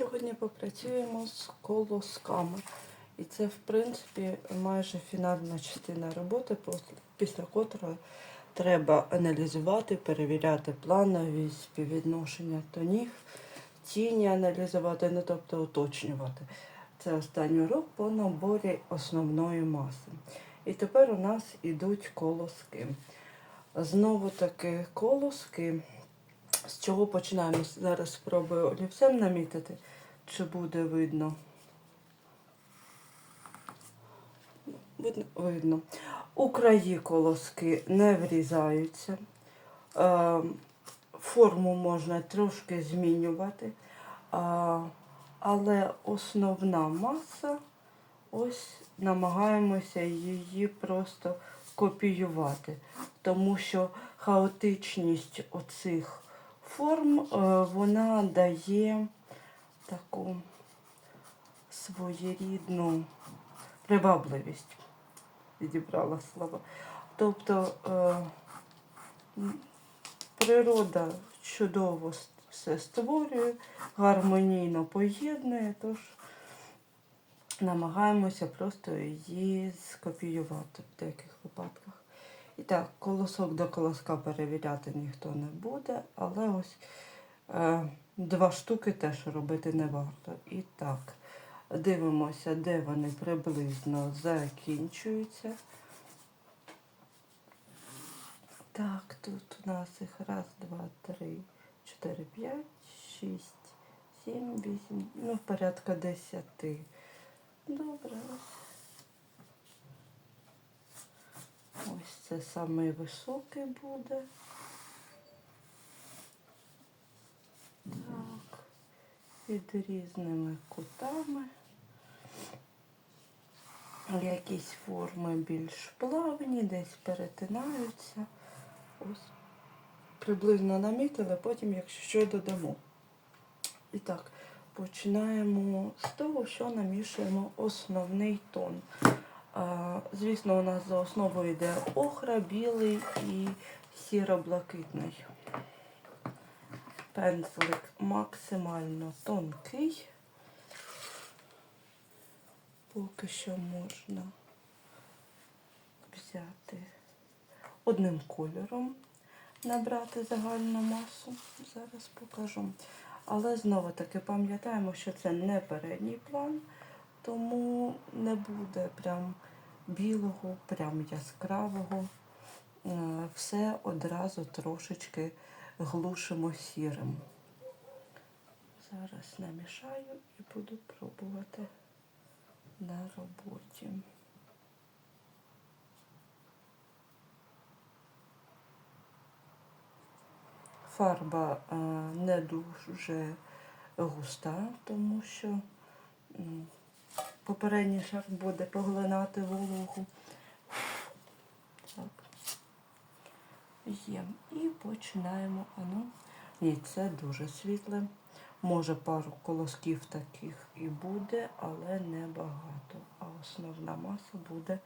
Сьогодні попрацюємо з колосками. І це, в принципі, майже фінальна частина роботи, після котрої треба аналізувати, перевіряти планові співвідношення тонів, тіні аналізувати, ну тобто уточнювати. Це останній урок по наборі основної маси. І тепер у нас ідуть колоски. Знову таки колоски. З чого починаємо? Зараз спробую олівцем намітити, чи буде видно. Видно? Видно. У краї колоски не врізаються. Е, форму можна трошки змінювати. А, але основна маса, ось намагаємося її просто копіювати. Тому що хаотичність оцих форм е, вона дає таку своєрідну привабливість. Відібрала слова. Тобто е, природа чудово все створює, гармонійно поєднує, тож намагаємося просто її скопіювати в деяких випадках. І так, колосок до колоска перевіряти ніхто не буде, але ось е, два штуки теж робити не варто. І так, дивимося, де вони приблизно закінчуються. Так, тут у нас їх раз, два, три, чотири, п'ять, шість, сім, вісім, ну, порядка десяти. Добре. Ось це самий високий буде. Так. Під різними кутами. Якісь форми більш плавні, десь перетинаються. Ось приблизно намітили, потім, якщо що, додамо. І так, починаємо з того, що намішуємо основний тон. Звісно, у нас за основу йде охра, білий і сіро-блакитний. Пензлик максимально тонкий. Поки що можна взяти одним кольором, набрати загальну масу. Зараз покажу. Але знову таки пам'ятаємо, що це не передній план, тому не буде прям білого, прям яскравого. Е, Все одразу трошечки глушимо сірим. Зараз намішаю і буду пробувати на роботі. Фарба е, не дуже густа, тому що попередній шар буде поглинати вологу. Так. Є. І починаємо. Ану. Ні, це дуже світле. Може пару колосків таких і буде, але не багато. А основна маса буде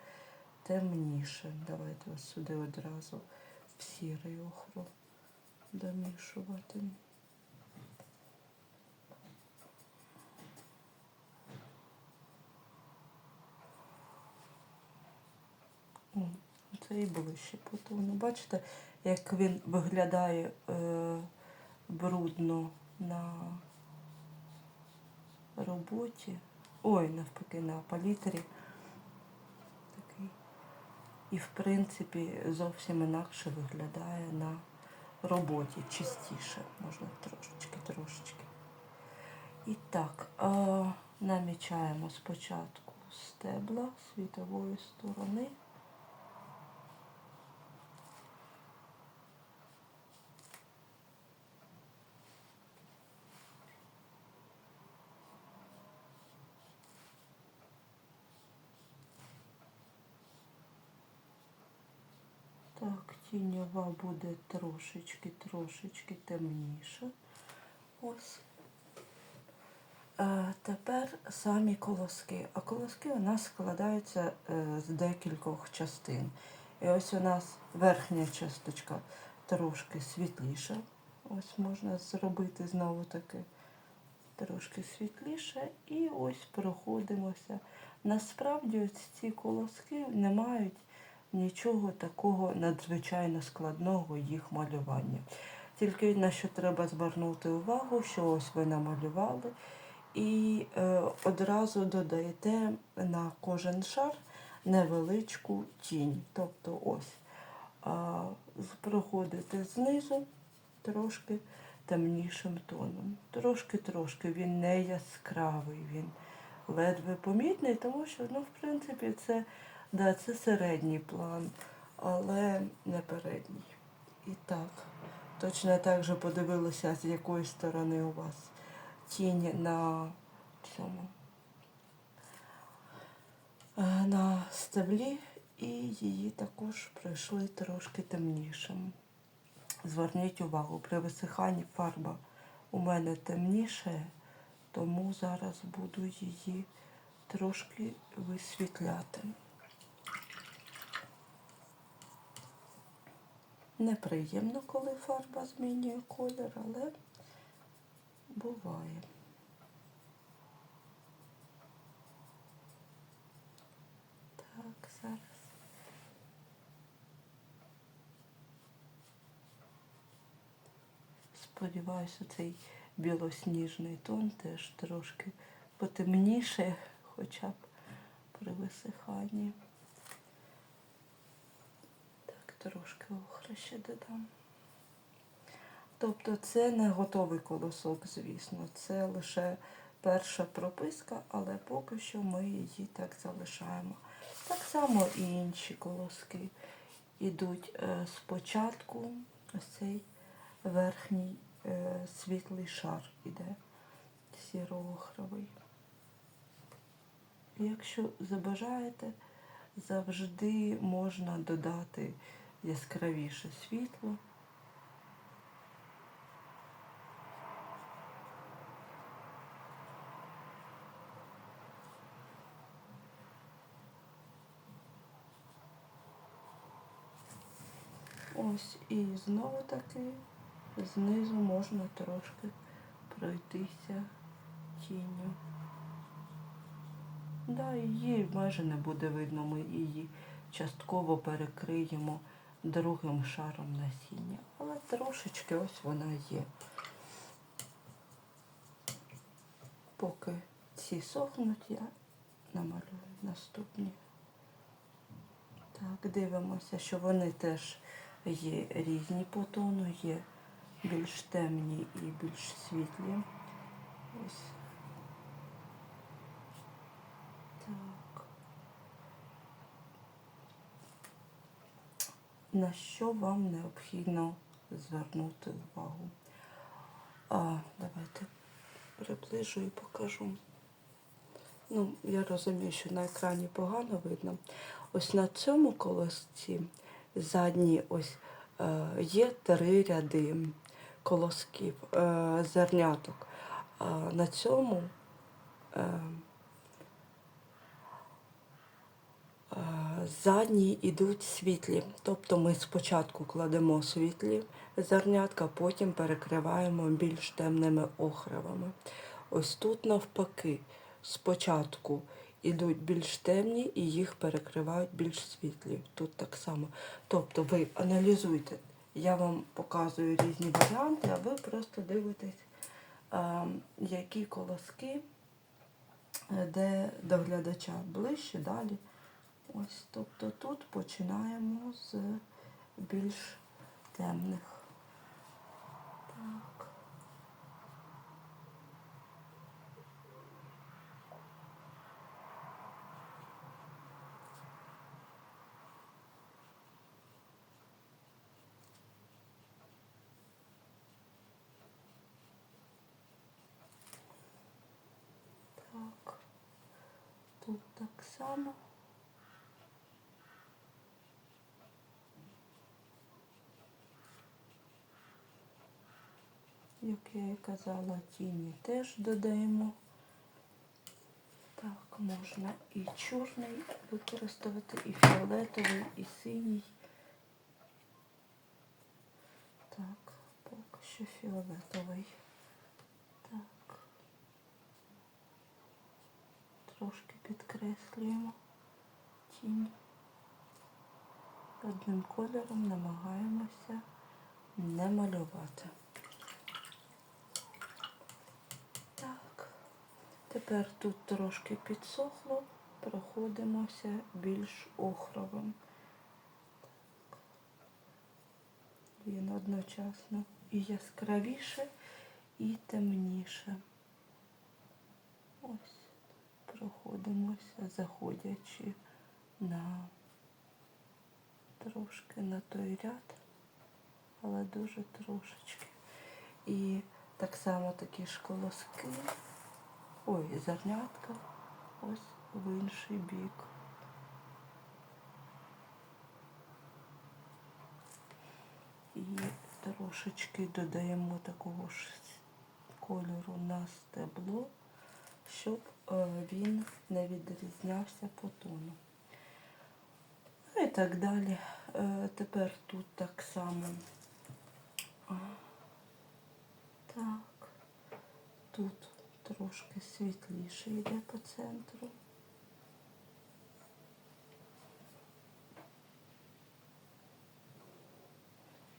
темніше. Давайте ось сюди одразу в сірий охру домішувати. О, Це і ближче по тону. Бачите, як він виглядає е, брудно на роботі. Ой, навпаки, на палітрі. Такий. І в принципі зовсім інакше виглядає на роботі. Чистіше, можна трошечки, трошечки. І так, е, намічаємо спочатку стебла світової сторони. Так, тіньова буде трошечки, трошечки темніше. Ось. Е, тепер самі колоски. А колоски у нас складаються е, з декількох частин. І ось у нас верхня часточка трошки світліша. Ось можна зробити знову таки трошки світліше, і ось проходимося. Насправді ось ці колоски не мають нічого такого надзвичайно складного їх малювання. Тільки на що треба звернути увагу, що ось ви намалювали, і е, одразу додаєте на кожен шар невеличку тінь. Тобто ось з- проходите знизу трошки темнішим тоном. Трошки-трошки він не яскравий, він ледве помітний, тому що, ну, в принципі, це, да, це середній план, але не передній. І так, точно так же подивилася, з якої сторони у вас тінь на цьому е, на стеблі, і її також пройшли трошки темнішим. Зверніть увагу, при висиханні фарба у мене темніше, тому зараз буду її трошки висвітляти. Неприємно, коли фарба змінює колір, але буває. Так, зараз. Сподіваюся, цей білосніжний тон теж трошки потемніше, хоча б при висиханні. Так, трошки охра ще додам. Тобто це не готовий колосок, звісно, це лише перша прописка, але поки що ми її так залишаємо. Так само і інші колоски ідуть е, спочатку ось цей верхній е, світлий шар іде сіро-охровий. Якщо забажаєте, завжди можна додати яскравіше світло. Ось і знову таки знизу можна трошки пройтися тінню. Да, її майже не буде видно, ми її частково перекриємо другим шаром насіння. Але трошечки ось вона є. Поки ці сохнуть, я намалюю наступні. Так, дивимося, що вони теж є різні по тону, є більш темні і більш світлі. Ось. Так. На що вам необхідно звернути увагу? А, давайте приближу і покажу. Ну, я розумію, що на екрані погано видно. Ось на цьому колосці задні ось е, є три ряди колосків, е, зерняток. А на цьому е, е, задні йдуть світлі. Тобто ми спочатку кладемо світлі зернятка, потім перекриваємо більш темними охривами. Ось тут навпаки, спочатку йдуть більш темні і їх перекривають більш світлі. Тут так само. Тобто ви аналізуйте. Я вам показую різні варіанти, а ви просто дивитесь, які колоски, е, де до глядача ближче, далі. Ось, тобто тут починаємо з більш темних. Так. Тут так само. Як я і казала, тіні теж додаємо. Так, можна і чорний використовувати, і фіолетовий, і синій. Так, поки що фіолетовий. Так. підкреслюємо тінь. Одним кольором намагаємося не малювати. Так, тепер тут трошки підсохло, проходимося більш охровим. Він одночасно і яскравіше, і темніше. Ось проходимося, заходячи на трошки на той ряд, але дуже трошечки. І так само такі ж колоски, ой, зернятка, ось в інший бік. І трошечки додаємо такого ж кольору на стебло, щоб е, він не відрізнявся по тону. Ну і так далі. Е, Тепер тут так само. Так, тут трошки світліше йде по центру.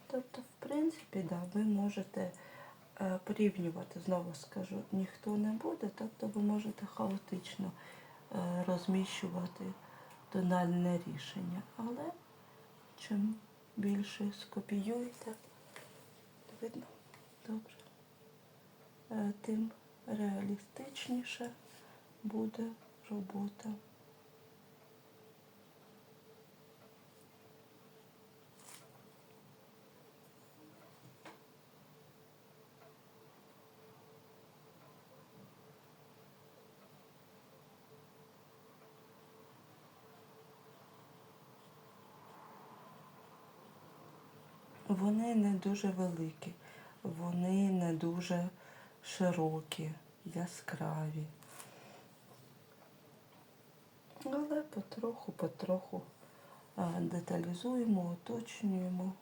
Тобто, в принципі, да, ви можете е, порівнювати, знову скажу, ніхто не буде, тобто ви можете хаотично е, розміщувати тональне рішення. Але чим більше скопіюєте, видно, добре, е, тим реалістичніше буде робота. Вони не дуже великі, вони не дуже широкі, яскраві. Але потроху, потроху деталізуємо, уточнюємо.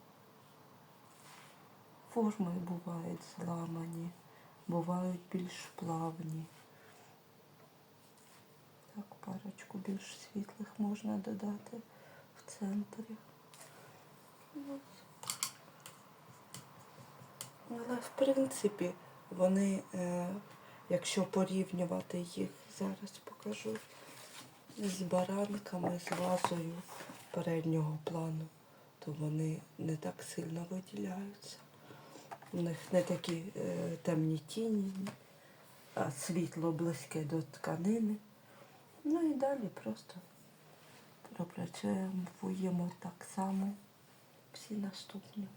Форми бувають зламані, бувають більш плавні. Так, парочку більш світлих можна додати в центрі. Але в принципі вони, е, якщо порівнювати їх, зараз покажу з баранками, з вазою переднього плану, то вони не так сильно виділяються. У них не такі е, темні тіні, а світло близьке до тканини. Ну і далі просто пропрацюємо так само всі наступні.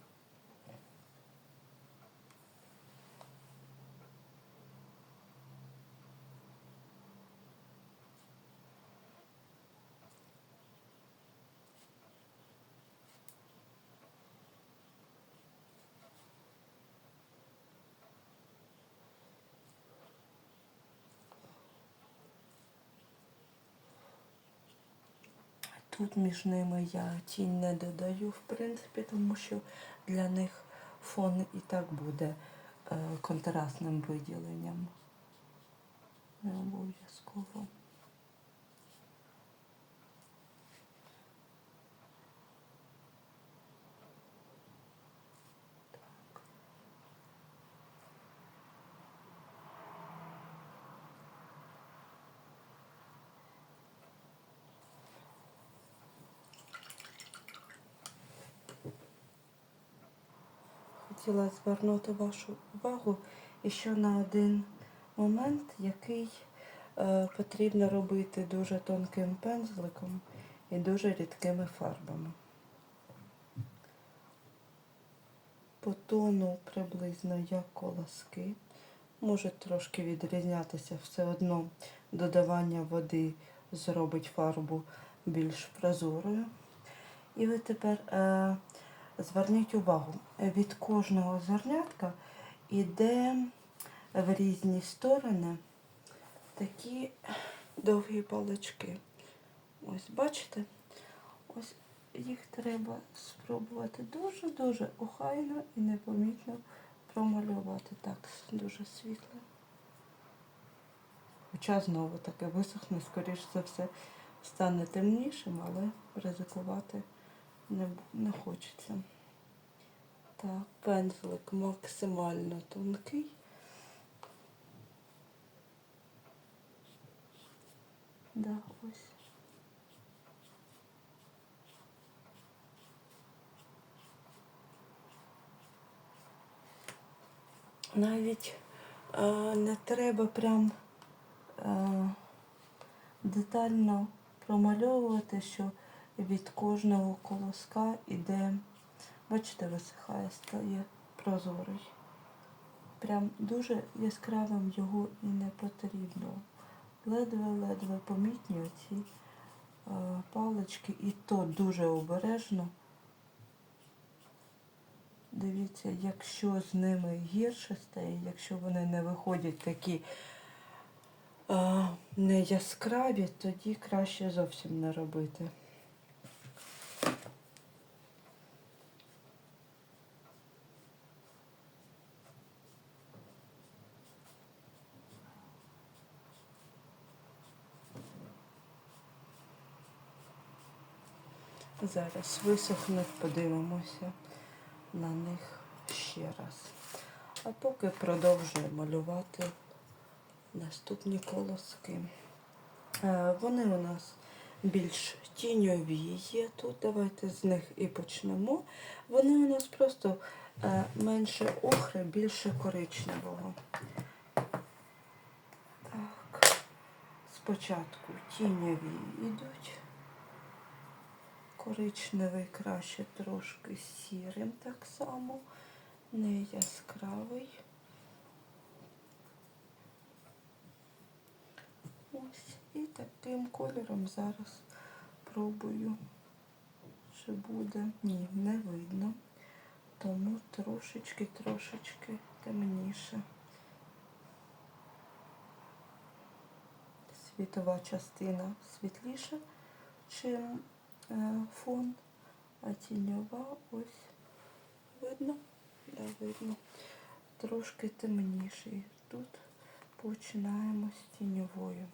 Тут між ними я тінь не додаю, в принципі, тому що для них фон і так буде е, контрастним виділенням. Не обов'язково. Хотіла звернути вашу увагу ще на один момент, який е, потрібно робити дуже тонким пензликом і дуже рідкими фарбами. По тону приблизно як колоски. Може трошки відрізнятися все одно додавання води зробить фарбу більш прозорою. І ви тепер е, зверніть увагу, від кожного зернятка йде в різні сторони такі довгі палички. Ось бачите? Ось їх треба спробувати дуже-дуже охайно і непомітно промалювати. Так, дуже світло. Хоча знову таки висохне, скоріш за все, стане темнішим, але ризикувати не, не хочеться. Так, пензлик максимально тонкий. Да, ось. Навіть е, не треба прям е, детально промальовувати, що від кожного колоска іде, бачите, висихає, стає прозорий. Прям дуже яскравим його і не потрібно. Ледве-ледве помітні оці е, палички, і то дуже обережно. Дивіться, якщо з ними гірше стає, якщо вони не виходять такі а, не яскраві, тоді краще зовсім не робити. Зараз висохнуть, подивимося на них ще раз. А поки продовжую малювати наступні колоски. Е, Вони у нас більш тіньові є тут. Давайте з них і почнемо. Вони у нас просто е, менше охри, більше коричневого. Так. Спочатку тіньові йдуть. Коричневий краще трошки сірим так само, не яскравий. Ось і таким кольором зараз пробую, чи буде. Ні, не видно. Тому трошечки-трошечки темніше. Світова частина світліша, чим фон, а тіньова ось видно, да, видно, трошки темніший. Тут починаємо з тіньовою.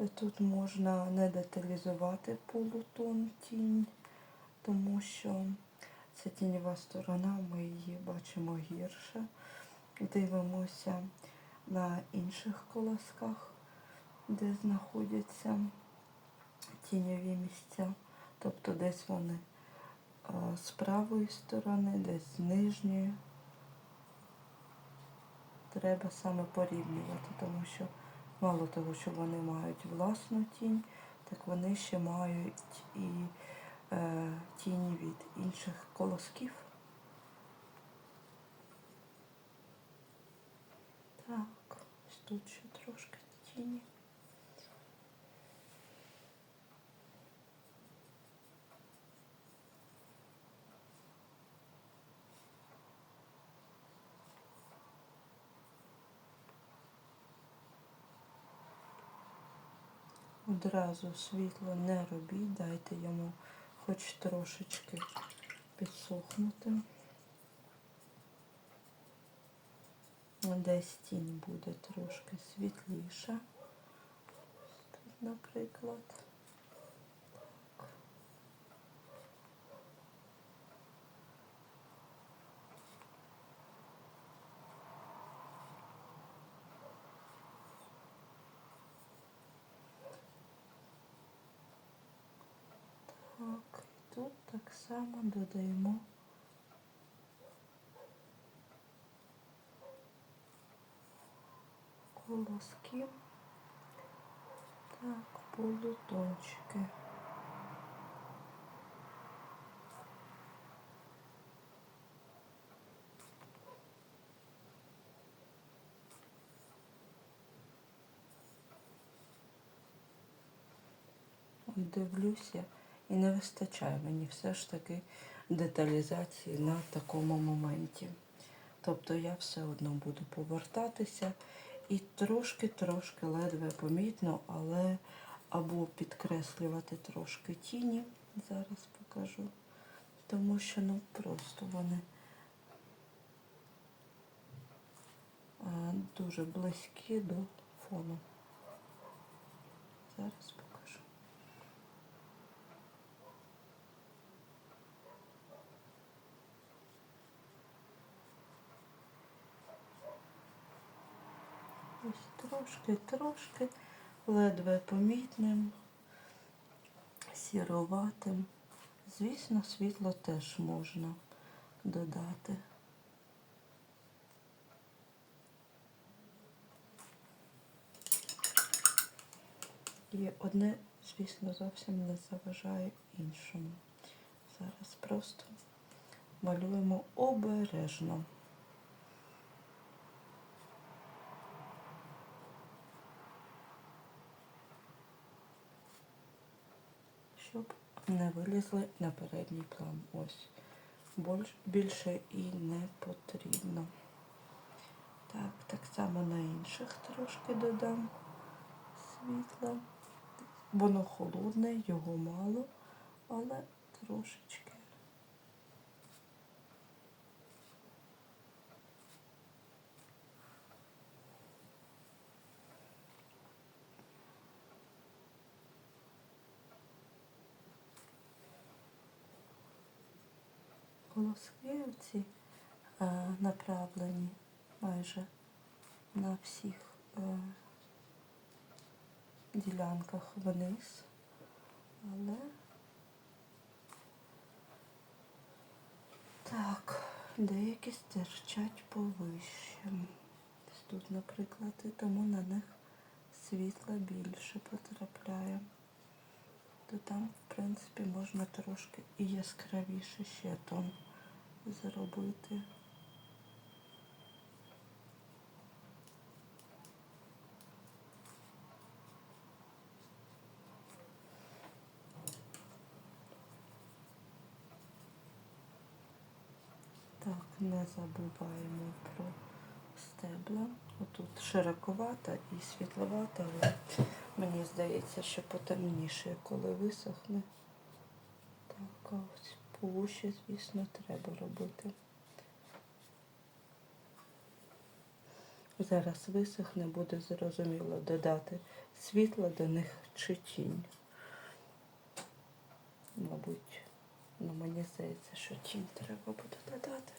Е, Тут можна не деталізувати полутон тінь, тому що це тіньова сторона, ми її бачимо гірше. Дивимося на інших колосках, де знаходяться тіньові місця. Тобто десь вони з правої сторони, десь з нижньої. Треба саме порівнювати, тому що мало того, що вони мають власну тінь, так вони ще мають і е, тіні від інших колосків. Так, ось тут ще трошки тіні. Одразу світло не робіть, дайте йому хоч трошечки підсохнути. Десь тінь буде трошки світліша. Наприклад. Так. Так, і тут так само додаємо колоски. Так, полутончики. Дивлюся і не вистачає мені все ж таки деталізації на такому моменті. Тобто я все одно буду повертатися і трошки-трошки ледве помітно, але або підкреслювати трошки тіні, зараз покажу, тому що ну просто вони е, дуже близькі до фону. Зараз покажу. Трошки, трошки, ледве помітним, сіроватим. Звісно, світло теж можна додати. І одне, звісно, зовсім не заважає іншому. Зараз просто малюємо обережно. Щоб не вилізли на передній план. Ось. Більше і не потрібно. Так, так само на інших трошки додам світла. Воно холодне, його мало, але трошечки. Колоски ці е, направлені майже на всіх е, ділянках вниз, але так, деякі стирчать повище. Тут, наприклад, і тому на них світла більше потрапляє. То там, в принципі, можна трошки і яскравіше ще тон зробити. Так, не забуваємо про стебла. Отут широковата і світловата, але мені здається, що потемніше, коли висохне. Так, ось повуші, звісно, треба робити. Зараз висохне, буде зрозуміло додати світло до них чи тінь. Мабуть, ну мені здається, що тінь треба буде додати.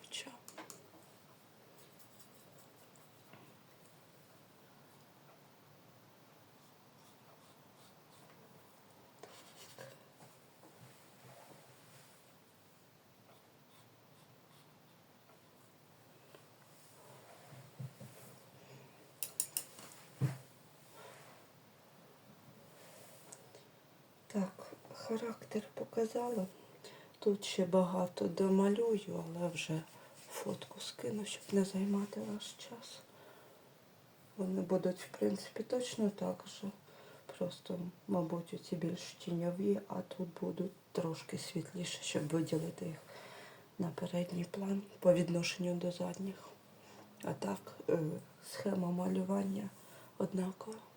Хоча. Так, характер показала. Тут ще багато домалюю, але вже фотку скину, щоб не займати ваш час. Вони будуть, в принципі, точно так же. Просто, мабуть, оці більш тіньові, а тут будуть трошки світліше, щоб виділити їх на передній план по відношенню до задніх. А так, е, схема малювання однакова.